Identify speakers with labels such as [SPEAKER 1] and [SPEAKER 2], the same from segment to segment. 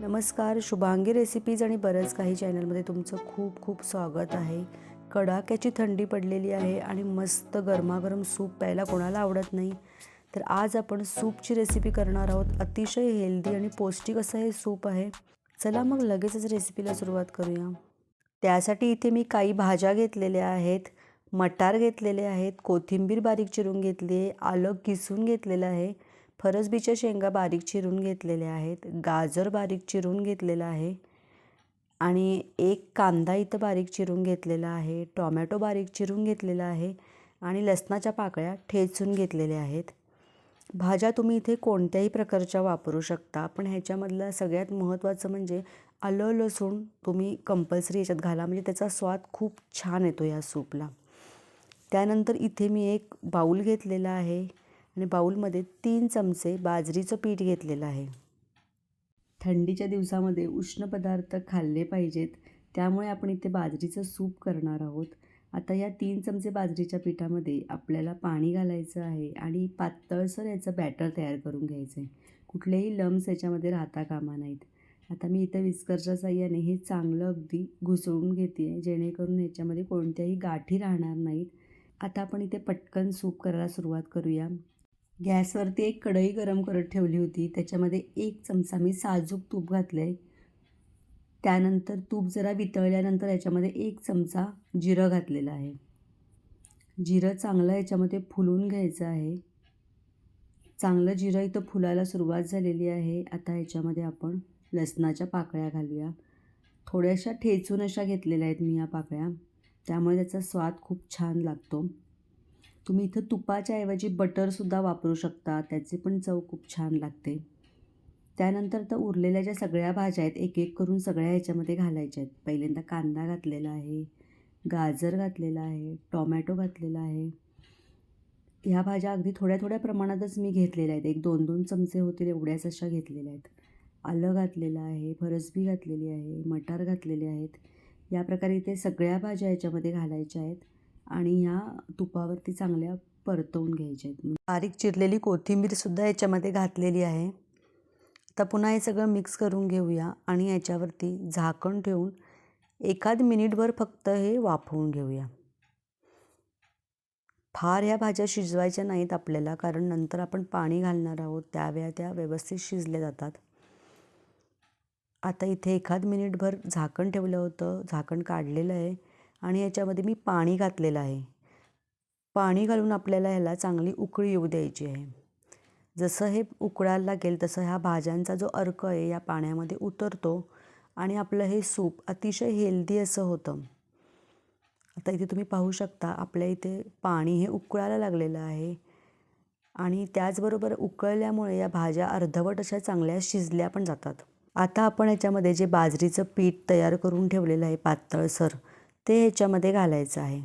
[SPEAKER 1] नमस्कार शुभांगी रेसिपीज आणि बरंच काही चॅनलमध्ये तुमचं खूप खूप स्वागत आहे. कडाक्याची थंडी पडलेली आहे आणि मस्त गरमागरम सूप प्यायला कोणाला आवडत नाही. तर आज आपण सूपची रेसिपी करणार आहोत. अतिशय हेल्दी आणि पौष्टिक असं हे सूप आहे. चला मग लगेचच रेसिपीला सुरुवात करूया. त्यासाठी इथे मी काही भाज्या घेतलेल्या आहेत. मटार घेतलेले आहेत. कोथिंबीर बारीक चिरून घेतली आहे. आलं किसून घेतलेलं आहे. फरसबीच्या शेंगा बारीक चिरून घेतलेल्या आहेत गाजर बारीक चिरून घेतलेलं आहे आणि एक कांदा इथं बारीक चिरून घेतलेला आहे टॉमॅटो बारीक चिरून घेतलेला आहे आणि लसणाच्या पाकळ्या ठेचून घेतलेल्या आहेत. भाज्या तुम्ही इथे कोणत्याही प्रकारच्या वापरू शकता पण ह्याच्यामधलं सगळ्यात महत्त्वाचं म्हणजे आलं लसूण तुम्ही कंपल्सरी याच्यात घाला म्हणजे त्याचा स्वाद खूप छान येतो या सूपला. त्यानंतर इथे मी एक बाऊल घेतलेला आहे. आणि बाऊलमध्ये तीन चमचे बाजरीचं पीठ घेतलेलं आहे. थंडीच्या दिवसामध्ये उष्ण पदार्थ खाल्ले पाहिजेत त्यामुळे आपण इथे बाजरीचं सूप करणार आहोत. आता या तीन चमचे बाजरीच्या पिठामध्ये आपल्याला पाणी घालायचं आहे आणि पातळसर याचं बॅटर तयार करून घ्यायचं आहे कुठलेही लम्स याच्यामध्ये राहता कामा नाहीत. आता मी इथं विस्करच्या साह्याने हे चांगलं अगदी घुसळून घेते आहे जेणेकरून याच्यामध्ये कोणत्याही गाठी राहणार नाहीत. आता आपण इथे पटकन सूप करायला सुरुवात करूया. गॅसवरती एक कढई गरम करत ठेवली होती. त्याच्यामध्ये एक चमचा मी साजूक तूप घातलं आहे त्यानंतर तूप जरा वितळल्यानंतर याच्यामध्ये एक चमचा जिरं घातलेलं आहे. जिरं चांगलं याच्यामध्ये फुलून घ्यायचं आहे. चांगलं जिरं इथं फुलायला सुरुवात झालेली आहे. आता ह्याच्यामध्ये आपण लसणाच्या पाकळ्या घालूया. थोड्याशा ठेचून अशा घेतलेल्या आहेत मी या पाकळ्या. त्यामुळे त्याचा स्वाद खूप छान लागतो. तुम्ही इथं तुपाच्या ऐवजी बटरसुद्धा वापरू शकता. त्याची पण चव खूप छान लागते. त्यानंतर तर उरलेल्या ज्या सगळ्या भाज्या आहेत एक एक करून सगळ्या ह्याच्यामध्ये घालायच्या आहेत. पहिल्यांदा कांदा घातलेला आहे गाजर घातलेला आहे टॉमॅटो घातलेला आहे. ह्या भाज्या अगदी थोड्या थोड्या प्रमाणातच मी घेतलेल्या आहेत. एक दोन दोन चमचे होतील एवढ्याच अशा घेतलेल्या आहेत. आलं घातलेलं आहे फरसबी घातलेली आहे मटार घातलेले आहेत. या प्रकारे इथे सगळ्या भाज्या याच्यामध्ये घालायच्या आहेत. आणि ह्या तुपावरती चांगल्या परतवून घ्यायच्या आहेत. बारीक चिरलेली कोथिंबीरसुद्धा याच्यामध्ये घातलेली आहे. आता पुन्हा हे सगळं मिक्स करून घेऊया आणि याच्यावरती झाकण ठेवून एखाद मिनिटभर फक्त हे वाफवून घेऊया. फार ह्या भाज्या शिजवायच्या नाहीत आपल्याला कारण नंतर आपण पाणी घालणार आहोत त्यावेळा त्या व्यवस्थित शिजल्या जातात. आता इथे एखाद मिनिटभर झाकण ठेवलं होतं झाकण काढलेलं आहे. आणि याच्यामध्ये मी पाणी घातलेलं आहे. पाणी घालून आपल्याला ह्याला चांगली उकळी येऊ द्यायची आहे. जसं हे उकळायला लागेल तसं ह्या भाज्यांचा जो अर्क आहे या पाण्यामध्ये उतरतो आणि आपलं हे सूप अतिशय हेल्दी असं होतं. आता इथे तुम्ही पाहू शकता आपल्या इथे पाणी हे उकळायला लागलेलं आहे आणि त्याचबरोबर उकळल्यामुळे या भाज्या अर्धवट अशा चांगल्या शिजल्या पण जातात. आता आपण याच्यामध्ये जे बाजरीचं पीठ तयार करून ठेवलेलं आहे पातळसर ते ह्याच्यामध्ये घालायचं आहे.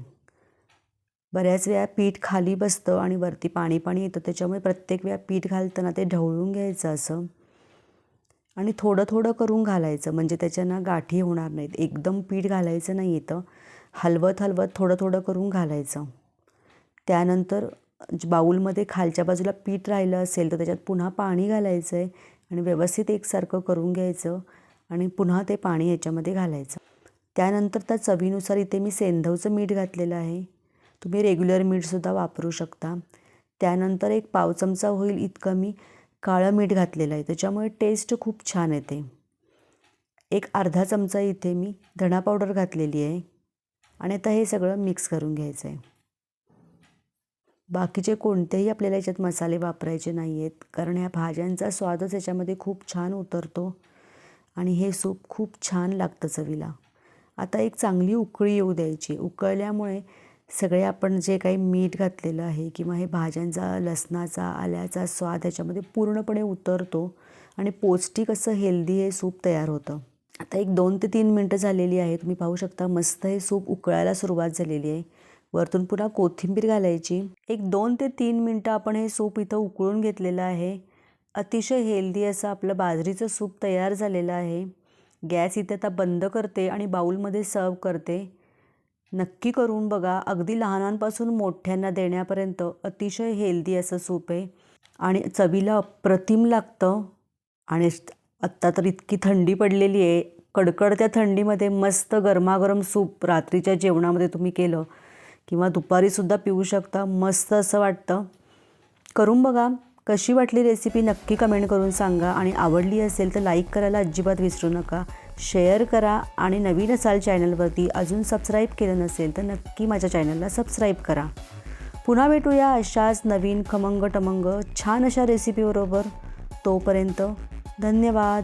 [SPEAKER 1] बऱ्याच वेळा पीठ खाली बसतं आणि वरती पाणी पाणी येतं त्याच्यामुळे प्रत्येक वेळा पीठ घालताना ते ढवळून घ्यायचं असं. आणि थोडं थोडं करून घालायचं म्हणजे त्याच्यानं गाठी होणार नाहीत. एकदम पीठ घालायचं नाही येतं. हलवत हलवत थोडं थोडं करून घालायचं. त्यानंतर बाऊलमध्ये खालच्या बाजूला पीठ राहिलं असेल तर त्याच्यात पुन्हा पाणी घालायचं आहे आणि व्यवस्थित एकसारखं करून घ्यायचं आणि पुन्हा ते पाणी याच्यामध्ये घालायचं. त्यानंतर त्या चवीनुसार इथे मी सेंधवचं मीठ घातलेलं आहे. तुम्ही रेग्युलर मीठसुद्धा वापरू शकता. त्यानंतर एक पाव चमचा होईल इतकं मी काळं मीठ घातलेलं आहे. त्याच्यामुळे टेस्ट खूप छान येते. एक अर्धा चमचा इथे मी धणा पावडर घातलेली आहे. आणि आता हे सगळं मिक्स करून घ्यायचं आहे. बाकीचे कोणतेही आपल्याला याच्यात मसाले वापरायचे नाही आहेत कारण ह्या भाज्यांचा स्वादच याच्यामध्ये खूप छान उतरतो. आणि हे सूप खूप छान लागतं चवीला. आता एक चांगली उकळी येऊ द्यायची. उकळल्यामुळे सगळे आपण जे काही मीठ घातलेलं आहे किंवा हे भाज्यांचा लसणाचा आल्याचा स्वाद ह्याच्यामध्ये पूर्णपणे उतरतो आणि पौष्टिक असं हेल्दी हे सूप तयार होतं. आता एक दोन ते तीन मिनटं झालेली आहे तुम्ही पाहू शकता मस्त हे सूप उकळायला सुरुवात झालेली आहे. वरतून पुन्हा कोथिंबीर घालायची. एक दोन ते तीन मिनटं आपण हे सूप इथं उकळून घेतलेलं आहे. अतिशय हेल्दी असं आपलं बाजरीचं सूप तयार झालेलं आहे. गॅस इथे आता बंद करते आणि बाऊलमध्ये सर्व करते. नक्की करून बघा अगदी लहानांपासून मोठ्यांना देण्यापर्यंत अतिशय हेल्दी असं सूप आहे. आणि चवीला अप्रतिम लागतं. आणि आत्ता तर इतकी थंडी पडलेली आहे. कडकडत्या थंडीमध्ये मस्त गरमागरम सूप रात्रीच्या जेवणामध्ये तुम्ही केलं किंवा दुपारीसुद्धा पिऊ शकता मस्त असं वाटतं. करून बघा. कशी वाटली रेसिपी नक्की कमेंट करून सांगा. आणि आवडली असेल तर लाईक करायला अजिबात विसरू नका. शेअर करा आणि नवीन असाल चॅनलवरती अजून सबस्क्राईब केलं नसेल तर नक्की माझ्या चॅनलला सबस्क्राईब करा. पुन्हा भेटूया अशाच नवीन खमंग टमंग छान अशा रेसिपीबरोबर तोपर्यंत धन्यवाद.